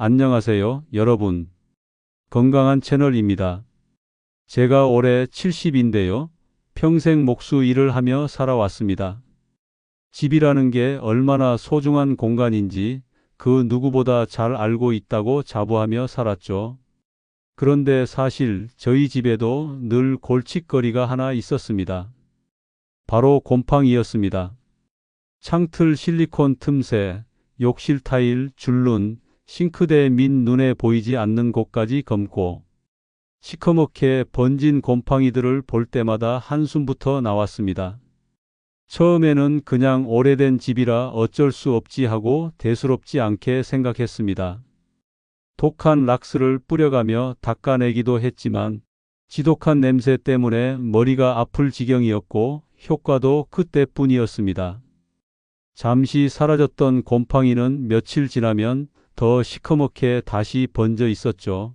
안녕하세요, 여러분. 건강한 채널입니다. 제가 올해 70인데요. 평생 목수 일을 하며 살아왔습니다. 집이라는 게 얼마나 소중한 공간인지 그 누구보다 잘 알고 있다고 자부하며 살았죠. 그런데 사실 저희 집에도 늘 골칫거리가 하나 있었습니다. 바로 곰팡이였습니다. 창틀 실리콘 틈새, 욕실 타일, 줄눈, 싱크대 밑 눈에 보이지 않는 곳까지 검고 시커멓게 번진 곰팡이들을 볼 때마다 한숨부터 나왔습니다. 처음에는 그냥 오래된 집이라 어쩔 수 없지 하고 대수롭지 않게 생각했습니다. 독한 락스를 뿌려가며 닦아내기도 했지만 지독한 냄새 때문에 머리가 아플 지경이었고 효과도 그때뿐이었습니다. 잠시 사라졌던 곰팡이는 며칠 지나면 더 시커멓게 다시 번져 있었죠.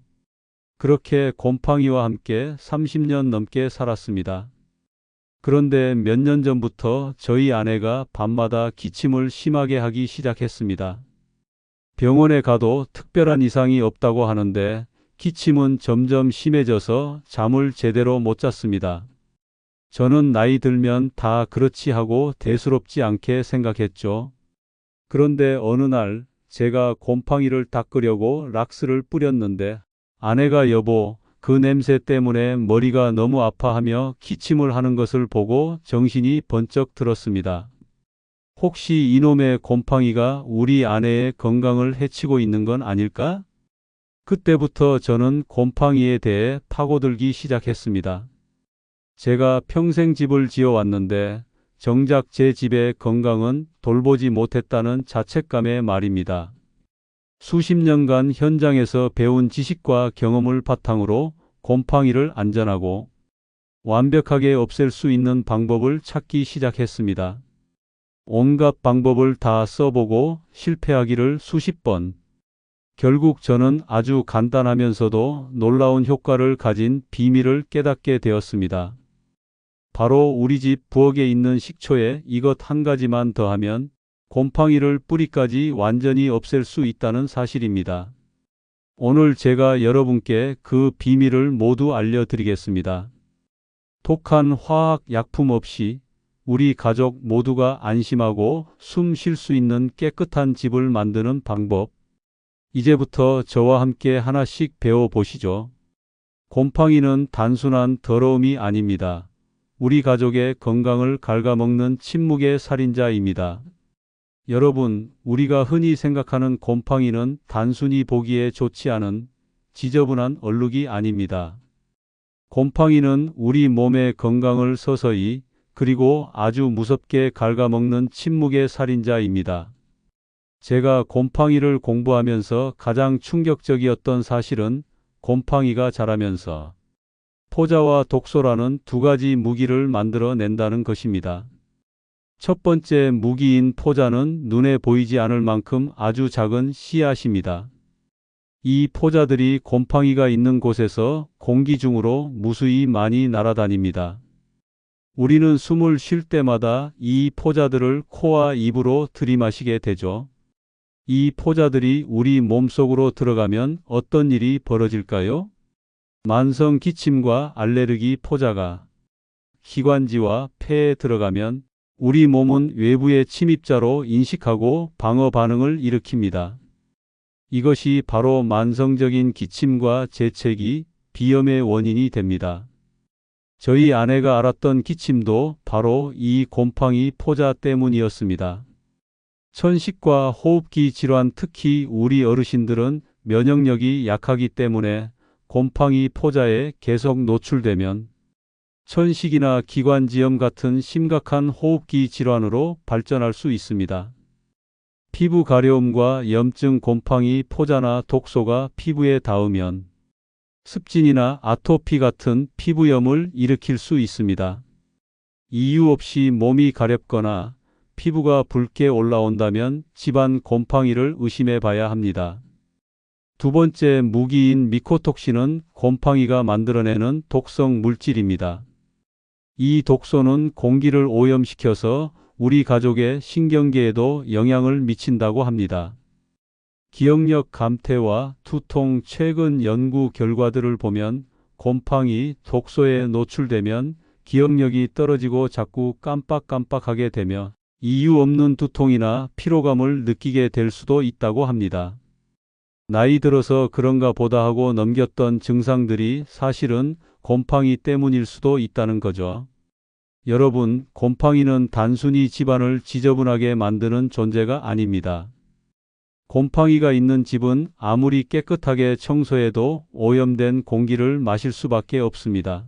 그렇게 곰팡이와 함께 30년 넘게 살았습니다. 그런데 몇 년 전부터 저희 아내가 밤마다 기침을 심하게 하기 시작했습니다. 병원에 가도 특별한 이상이 없다고 하는데 기침은 점점 심해져서 잠을 제대로 못 잤습니다. 저는 나이 들면 다 그렇지 하고 대수롭지 않게 생각했죠. 그런데 어느 날 제가 곰팡이를 닦으려고 락스를 뿌렸는데 아내가 여보, 그 냄새 때문에 머리가 너무 아파하며 기침을 하는 것을 보고 정신이 번쩍 들었습니다. 혹시 이놈의 곰팡이가 우리 아내의 건강을 해치고 있는 건 아닐까? 그때부터 저는 곰팡이에 대해 파고들기 시작했습니다. 제가 평생 집을 지어왔는데 정작 제 집의 건강은 돌보지 못했다는 자책감의 말입니다. 수십 년간 현장에서 배운 지식과 경험을 바탕으로 곰팡이를 안전하고 완벽하게 없앨 수 있는 방법을 찾기 시작했습니다. 온갖 방법을 다 써보고 실패하기를 수십 번. 결국 저는 아주 간단하면서도 놀라운 효과를 가진 비밀을 깨닫게 되었습니다. 바로 우리 집 부엌에 있는 식초에 이것 한 가지만 더하면 곰팡이를 뿌리까지 완전히 없앨 수 있다는 사실입니다. 오늘 제가 여러분께 그 비밀을 모두 알려드리겠습니다. 독한 화학 약품 없이 우리 가족 모두가 안심하고 숨 쉴 수 있는 깨끗한 집을 만드는 방법. 이제부터 저와 함께 하나씩 배워보시죠. 곰팡이는 단순한 더러움이 아닙니다. 우리 가족의 건강을 갉아먹는 침묵의 살인자입니다. 여러분, 우리가 흔히 생각하는 곰팡이는 단순히 보기에 좋지 않은 지저분한 얼룩이 아닙니다. 곰팡이는 우리 몸의 건강을 서서히 그리고 아주 무섭게 갉아먹는 침묵의 살인자입니다. 제가 곰팡이를 공부하면서 가장 충격적이었던 사실은 곰팡이가 자라면서 포자와 독소라는 두 가지 무기를 만들어 낸다는 것입니다. 첫 번째 무기인 포자는 눈에 보이지 않을 만큼 아주 작은 씨앗입니다. 이 포자들이 곰팡이가 있는 곳에서 공기 중으로 무수히 많이 날아다닙니다. 우리는 숨을 쉴 때마다 이 포자들을 코와 입으로 들이마시게 되죠. 이 포자들이 우리 몸속으로 들어가면 어떤 일이 벌어질까요? 만성 기침과 알레르기 포자가 기관지와 폐에 들어가면 우리 몸은 외부의 침입자로 인식하고 방어 반응을 일으킵니다. 이것이 바로 만성적인 기침과 재채기, 비염의 원인이 됩니다. 저희 아내가 알았던 기침도 바로 이 곰팡이 포자 때문이었습니다. 천식과 호흡기 질환 특히 우리 어르신들은 면역력이 약하기 때문에 곰팡이 포자에 계속 노출되면 천식이나 기관지염 같은 심각한 호흡기 질환으로 발전할 수 있습니다. 피부 가려움과 염증 곰팡이 포자나 독소가 피부에 닿으면 습진이나 아토피 같은 피부염을 일으킬 수 있습니다. 이유 없이 몸이 가렵거나 피부가 붉게 올라온다면 집안 곰팡이를 의심해 봐야 합니다. 두 번째 무기인 미코톡신은 곰팡이가 만들어내는 독성 물질입니다. 이 독소는 공기를 오염시켜서 우리 가족의 신경계에도 영향을 미친다고 합니다. 기억력 감퇴와 두통 최근 연구 결과들을 보면 곰팡이 독소에 노출되면 기억력이 떨어지고 자꾸 깜빡깜빡하게 되며 이유 없는 두통이나 피로감을 느끼게 될 수도 있다고 합니다. 나이 들어서 그런가 보다 하고 넘겼던 증상들이 사실은 곰팡이 때문일 수도 있다는 거죠. 여러분, 곰팡이는 단순히 집안을 지저분하게 만드는 존재가 아닙니다. 곰팡이가 있는 집은 아무리 깨끗하게 청소해도 오염된 공기를 마실 수밖에 없습니다.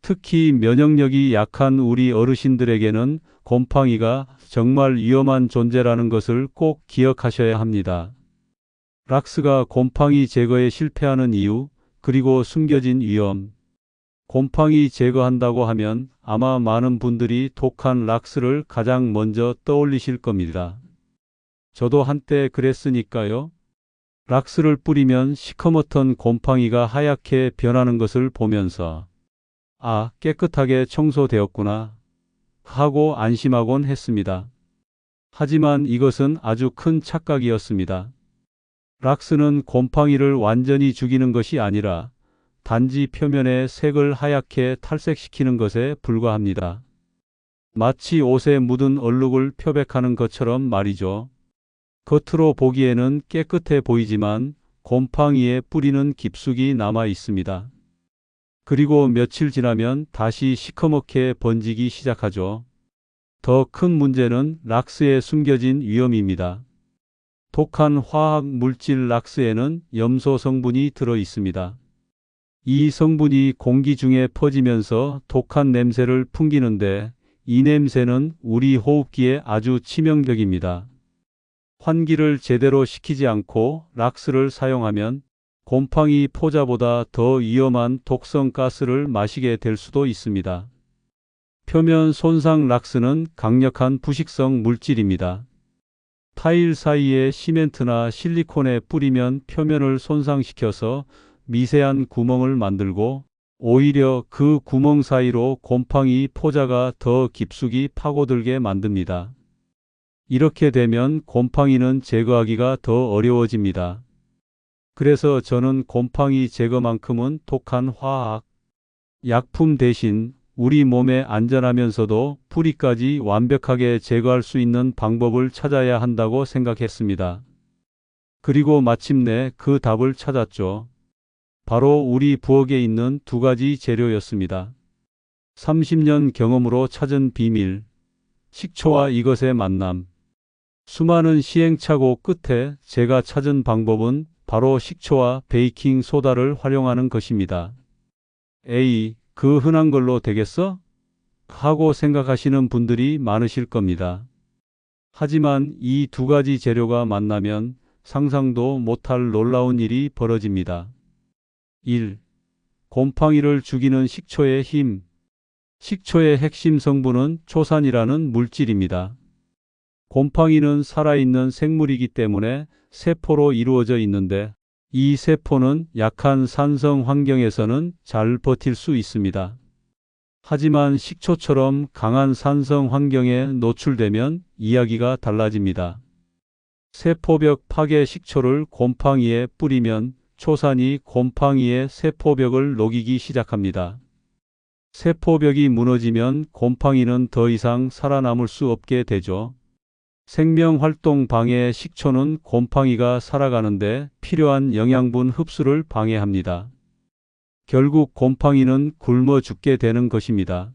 특히 면역력이 약한 우리 어르신들에게는 곰팡이가 정말 위험한 존재라는 것을 꼭 기억하셔야 합니다. 락스가 곰팡이 제거에 실패하는 이유, 그리고 숨겨진 위험. 곰팡이 제거한다고 하면 아마 많은 분들이 독한 락스를 가장 먼저 떠올리실 겁니다. 저도 한때 그랬으니까요. 락스를 뿌리면 시커멓던 곰팡이가 하얗게 변하는 것을 보면서 아, 깨끗하게 청소되었구나 하고 안심하곤 했습니다. 하지만 이것은 아주 큰 착각이었습니다. 락스는 곰팡이를 완전히 죽이는 것이 아니라 단지 표면의 색을 하얗게 탈색시키는 것에 불과합니다. 마치 옷에 묻은 얼룩을 표백하는 것처럼 말이죠. 겉으로 보기에는 깨끗해 보이지만 곰팡이의 뿌리는 깊숙이 남아 있습니다. 그리고 며칠 지나면 다시 시커멓게 번지기 시작하죠. 더 큰 문제는 락스에 숨겨진 위험입니다. 독한 화학 물질 락스에는 염소 성분이 들어 있습니다. 이 성분이 공기 중에 퍼지면서 독한 냄새를 풍기는데 이 냄새는 우리 호흡기에 아주 치명적입니다. 환기를 제대로 시키지 않고 락스를 사용하면 곰팡이 포자보다 더 위험한 독성 가스를 마시게 될 수도 있습니다. 표면 손상 락스는 강력한 부식성 물질입니다. 타일 사이에 시멘트나 실리콘에 뿌리면 표면을 손상시켜서 미세한 구멍을 만들고 오히려 그 구멍 사이로 곰팡이 포자가 더 깊숙이 파고들게 만듭니다. 이렇게 되면 곰팡이는 제거하기가 더 어려워집니다. 그래서 저는 곰팡이 제거만큼은 독한 화학 약품 대신 우리 몸에 안전하면서도 뿌리까지 완벽하게 제거할 수 있는 방법을 찾아야 한다고 생각했습니다. 그리고 마침내 그 답을 찾았죠. 바로 우리 부엌에 있는 두 가지 재료였습니다. 30년 경험으로 찾은 비밀, 식초와 이것의 만남. 수많은 시행착오 끝에 제가 찾은 방법은 바로 식초와 베이킹 소다를 활용하는 것입니다. 에이, 그 흔한 걸로 되겠어? 하고 생각하시는 분들이 많으실 겁니다. 하지만 이 두 가지 재료가 만나면 상상도 못할 놀라운 일이 벌어집니다. 1. 곰팡이를 죽이는 식초의 힘. 식초의 핵심 성분은 초산이라는 물질입니다. 곰팡이는 살아있는 생물이기 때문에 세포로 이루어져 있는데 이 세포는 약한 산성 환경에서는 잘 버틸 수 있습니다. 하지만 식초처럼 강한 산성 환경에 노출되면 이야기가 달라집니다. 세포벽 파괴 식초를 곰팡이에 뿌리면 초산이 곰팡이의 세포벽을 녹이기 시작합니다. 세포벽이 무너지면 곰팡이는 더 이상 살아남을 수 없게 되죠. 생명활동 방해 식초는 곰팡이가 살아가는데 필요한 영양분 흡수를 방해합니다. 결국 곰팡이는 굶어 죽게 되는 것입니다.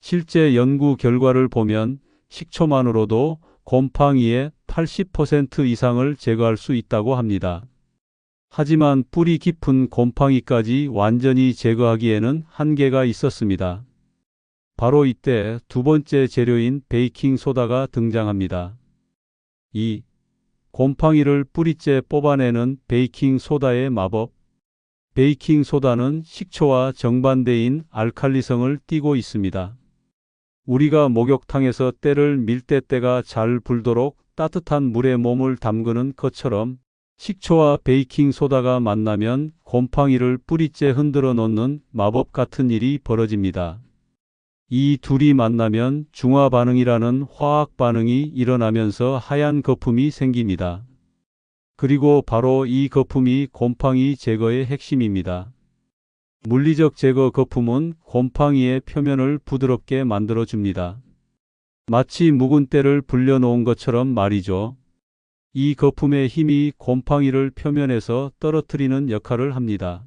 실제 연구 결과를 보면 식초만으로도 곰팡이의 80% 이상을 제거할 수 있다고 합니다. 하지만 뿌리 깊은 곰팡이까지 완전히 제거하기에는 한계가 있었습니다. 바로 이때 두 번째 재료인 베이킹 소다가 등장합니다. 2. 곰팡이를 뿌리째 뽑아내는 베이킹 소다의 마법. 베이킹 소다는 식초와 정반대인 알칼리성을 띠고 있습니다. 우리가 목욕탕에서 때를 밀 때 때가 잘 불도록 따뜻한 물에 몸을 담그는 것처럼 식초와 베이킹 소다가 만나면 곰팡이를 뿌리째 흔들어 놓는 마법 같은 일이 벌어집니다. 이 둘이 만나면 중화 반응이라는 화학 반응이 일어나면서 하얀 거품이 생깁니다. 그리고 바로 이 거품이 곰팡이 제거의 핵심입니다. 물리적 제거 거품은 곰팡이의 표면을 부드럽게 만들어 줍니다. 마치 묵은 때를 불려놓은 것처럼 말이죠. 이 거품의 힘이 곰팡이를 표면에서 떨어뜨리는 역할을 합니다.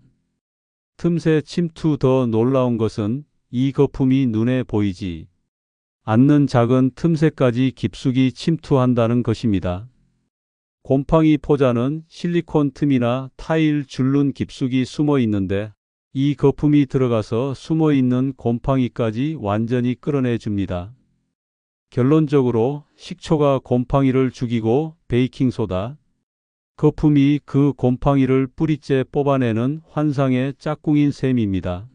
틈새 침투 더 놀라운 것은 이 거품이 눈에 보이지 않는 작은 틈새까지 깊숙이 침투한다는 것입니다. 곰팡이 포자는 실리콘 틈이나 타일 줄눈 깊숙이 숨어 있는데 이 거품이 들어가서 숨어 있는 곰팡이까지 완전히 끌어내 줍니다. 결론적으로 식초가 곰팡이를 죽이고 베이킹소다, 거품이 그 곰팡이를 뿌리째 뽑아내는 환상의 짝꿍인 셈입니다.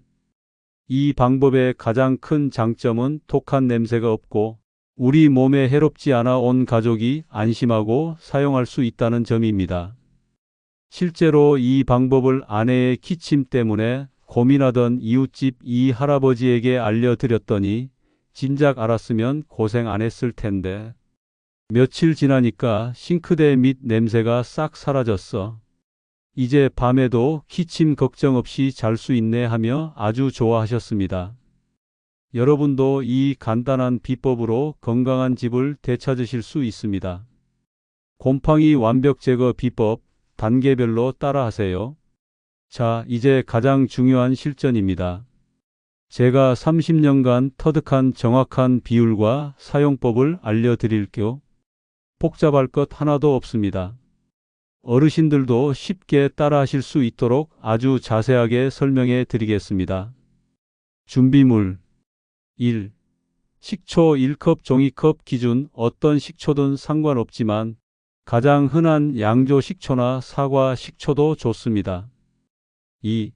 이 방법의 가장 큰 장점은 독한 냄새가 없고 우리 몸에 해롭지 않아 온 가족이 안심하고 사용할 수 있다는 점입니다. 실제로 이 방법을 아내의 기침 때문에 고민하던 이웃집 이 할아버지에게 알려드렸더니 진작 알았으면 고생 안 했을 텐데. 며칠 지나니까 싱크대 밑 냄새가 싹 사라졌어. 이제 밤에도 기침 걱정 없이 잘 수 있네 하며 아주 좋아하셨습니다. 여러분도 이 간단한 비법으로 건강한 집을 되찾으실 수 있습니다. 곰팡이 완벽 제거 비법 단계별로 따라하세요. 자, 이제 가장 중요한 실전입니다. 제가 30년간 터득한 정확한 비율과 사용법을 알려드릴게요. 복잡할 것 하나도 없습니다. 어르신들도 쉽게 따라하실 수 있도록 아주 자세하게 설명해 드리겠습니다. 준비물 1. 식초 1컵 종이컵 기준 어떤 식초든 상관없지만 가장 흔한 양조 식초나 사과 식초도 좋습니다. 2.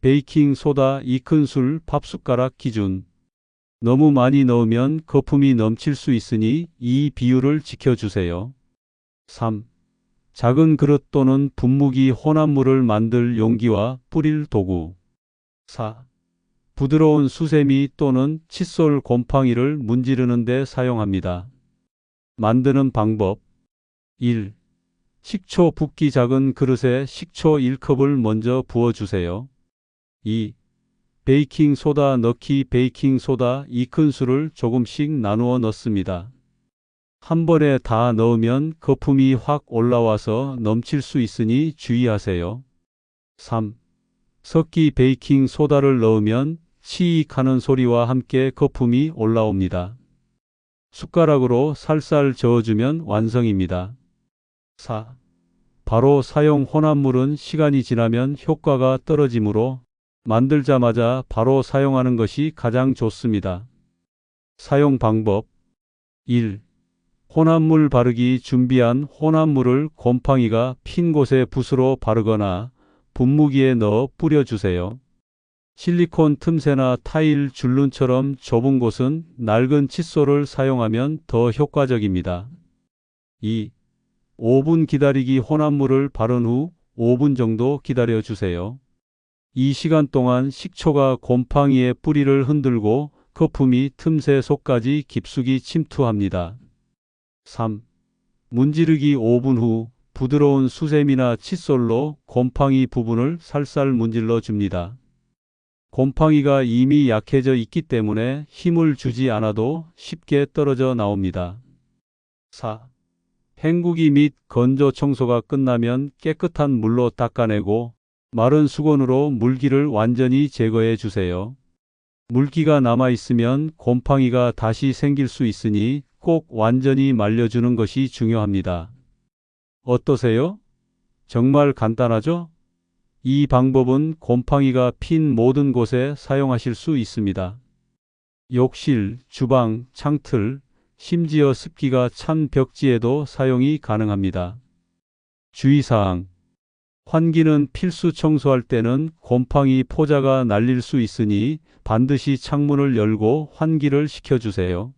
베이킹 소다 2큰술 밥숟가락 기준 너무 많이 넣으면 거품이 넘칠 수 있으니 이 비율을 지켜주세요. 3. 작은 그릇 또는 분무기 혼합물을 만들 용기와 뿌릴 도구. 4. 부드러운 수세미 또는 칫솔 곰팡이를 문지르는 데 사용합니다. 만드는 방법 1. 식초 붓기 작은 그릇에 식초 1컵을 먼저 부어주세요. 2. 베이킹 소다 넣기 베이킹 소다 2큰술을 조금씩 나누어 넣습니다. 한 번에 다 넣으면 거품이 확 올라와서 넘칠 수 있으니 주의하세요. 3. 섞기 베이킹 소다를 넣으면 치익 하는 소리와 함께 거품이 올라옵니다. 숟가락으로 살살 저어주면 완성입니다. 4. 바로 사용 혼합물은 시간이 지나면 효과가 떨어지므로 만들자마자 바로 사용하는 것이 가장 좋습니다. 사용 방법 1. 혼합물 바르기 준비한 혼합물을 곰팡이가 핀 곳에 붓으로 바르거나 분무기에 넣어 뿌려주세요. 실리콘 틈새나 타일 줄눈처럼 좁은 곳은 낡은 칫솔을 사용하면 더 효과적입니다. 2. 5분 기다리기 혼합물을 바른 후 5분 정도 기다려 주세요. 이 시간 동안 식초가 곰팡이의 뿌리를 흔들고 거품이 틈새 속까지 깊숙이 침투합니다. 3. 문지르기 5분 후 부드러운 수세미나 칫솔로 곰팡이 부분을 살살 문질러 줍니다. 곰팡이가 이미 약해져 있기 때문에 힘을 주지 않아도 쉽게 떨어져 나옵니다. 4. 헹구기 및 건조 청소가 끝나면 깨끗한 물로 닦아내고 마른 수건으로 물기를 완전히 제거해 주세요. 물기가 남아 있으면 곰팡이가 다시 생길 수 있으니 꼭 완전히 말려주는 것이 중요합니다. 어떠세요? 정말 간단하죠? 이 방법은 곰팡이가 핀 모든 곳에 사용하실 수 있습니다. 욕실, 주방, 창틀, 심지어 습기가 찬 벽지에도 사용이 가능합니다. 주의사항 환기는 필수 청소할 때는 곰팡이 포자가 날릴 수 있으니 반드시 창문을 열고 환기를 시켜주세요.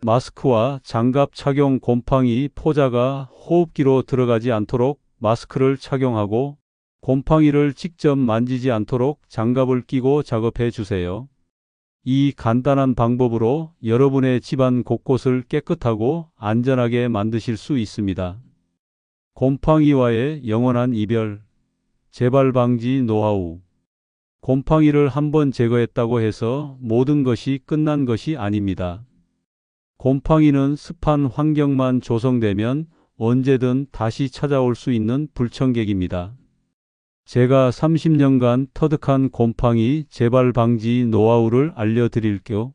마스크와 장갑 착용 곰팡이 포자가 호흡기로 들어가지 않도록 마스크를 착용하고 곰팡이를 직접 만지지 않도록 장갑을 끼고 작업해 주세요. 이 간단한 방법으로 여러분의 집안 곳곳을 깨끗하고 안전하게 만드실 수 있습니다. 곰팡이와의 영원한 이별, 재발 방지 노하우. 곰팡이를 한번 제거했다고 해서 모든 것이 끝난 것이 아닙니다. 곰팡이는 습한 환경만 조성되면 언제든 다시 찾아올 수 있는 불청객입니다. 제가 30년간 터득한 곰팡이 재발 방지 노하우를 알려드릴게요.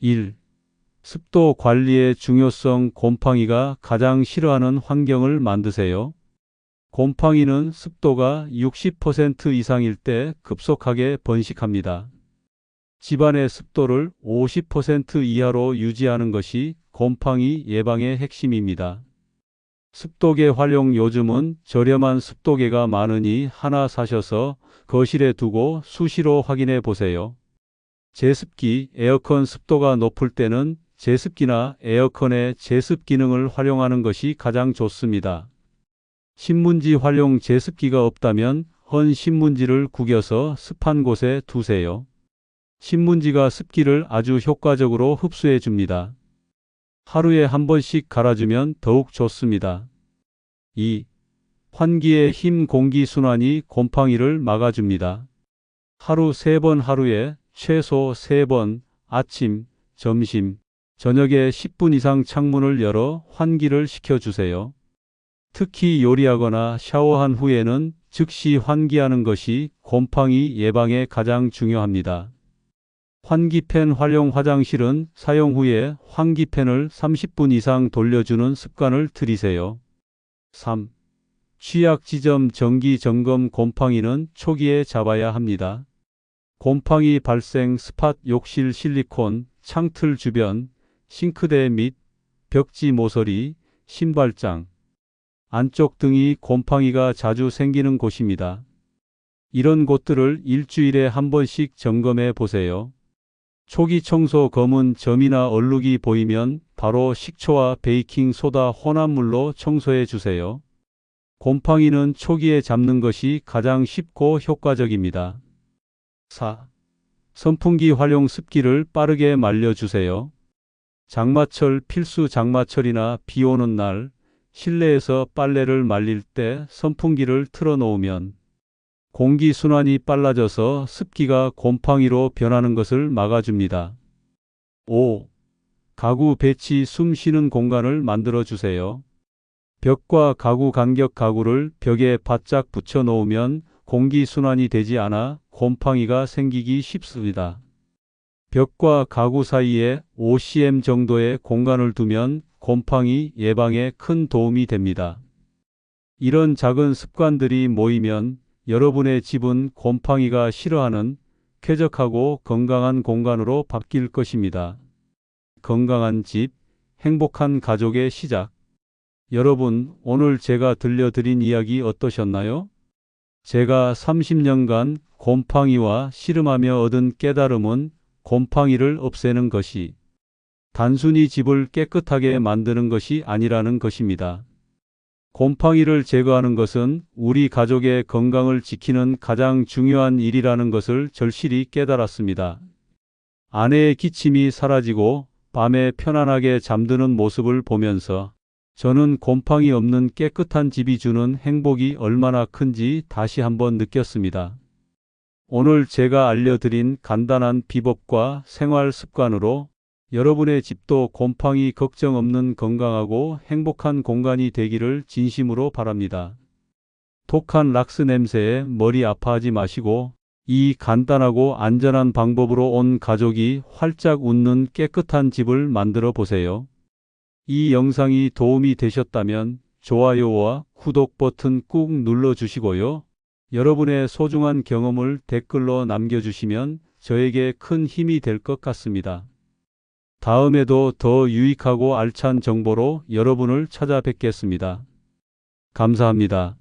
1. 습도 관리의 중요성 곰팡이가 가장 싫어하는 환경을 만드세요. 곰팡이는 습도가 60% 이상일 때 급속하게 번식합니다. 집안의 습도를 50% 이하로 유지하는 것이 곰팡이 예방의 핵심입니다. 습도계 활용 요즘은 저렴한 습도계가 많으니 하나 사셔서 거실에 두고 수시로 확인해 보세요. 제습기, 에어컨 습도가 높을 때는 제습기나 에어컨의 제습 기능을 활용하는 것이 가장 좋습니다. 신문지 활용 제습기가 없다면 헌 신문지를 구겨서 습한 곳에 두세요. 신문지가 습기를 아주 효과적으로 흡수해 줍니다. 하루에 한 번씩 갈아주면 더욱 좋습니다. 2. 환기의 힘 공기 순환이 곰팡이를 막아줍니다. 하루 3번 하루에 최소 3번 아침, 점심, 저녁에 10분 이상 창문을 열어 환기를 시켜주세요. 특히 요리하거나 샤워한 후에는 즉시 환기하는 것이 곰팡이 예방에 가장 중요합니다. 환기팬 활용 화장실은 사용 후에 환기팬을 30분 이상 돌려주는 습관을 들이세요. 3. 취약 지점 정기 점검 곰팡이는 초기에 잡아야 합니다. 곰팡이 발생 스팟 욕실 실리콘, 창틀 주변, 싱크대 및 벽지 모서리, 신발장, 안쪽 등이 곰팡이가 자주 생기는 곳입니다. 이런 곳들을 일주일에 한 번씩 점검해 보세요. 초기 청소 검은 점이나 얼룩이 보이면 바로 식초와 베이킹 소다 혼합 물로 청소해 주세요. 곰팡이는 초기에 잡는 것이 가장 쉽고 효과적입니다. 4. 선풍기 활용 습기를 빠르게 말려주세요. 장마철 필수 장마철이나 비 오는 날 실내에서 빨래를 말릴 때 선풍기를 틀어 놓으면 공기 순환이 빨라져서 습기가 곰팡이로 변하는 것을 막아줍니다. 5. 가구 배치 숨 쉬는 공간을 만들어 주세요. 벽과 가구 간격 가구를 벽에 바짝 붙여 놓으면 공기 순환이 되지 않아 곰팡이가 생기기 쉽습니다. 벽과 가구 사이에 5cm 정도의 공간을 두면 곰팡이 예방에 큰 도움이 됩니다. 이런 작은 습관들이 모이면 여러분의 집은 곰팡이가 싫어하는 쾌적하고 건강한 공간으로 바뀔 것입니다. 건강한 집, 행복한 가족의 시작. 여러분, 오늘 제가 들려드린 이야기 어떠셨나요? 제가 30년간 곰팡이와 씨름하며 얻은 깨달음은 곰팡이를 없애는 것이 단순히 집을 깨끗하게 만드는 것이 아니라는 것입니다. 곰팡이를 제거하는 것은 우리 가족의 건강을 지키는 가장 중요한 일이라는 것을 절실히 깨달았습니다. 아내의 기침이 사라지고 밤에 편안하게 잠드는 모습을 보면서 저는 곰팡이 없는 깨끗한 집이 주는 행복이 얼마나 큰지 다시 한번 느꼈습니다. 오늘 제가 알려드린 간단한 비법과 생활 습관으로 여러분의 집도 곰팡이 걱정 없는 건강하고 행복한 공간이 되기를 진심으로 바랍니다. 독한 락스 냄새에 머리 아파하지 마시고 이 간단하고 안전한 방법으로 온 가족이 활짝 웃는 깨끗한 집을 만들어 보세요. 이 영상이 도움이 되셨다면 좋아요와 구독 버튼 꾹 눌러 주시고요. 여러분의 소중한 경험을 댓글로 남겨주시면 저에게 큰 힘이 될 것 같습니다. 다음에도 더 유익하고 알찬 정보로 여러분을 찾아뵙겠습니다. 감사합니다.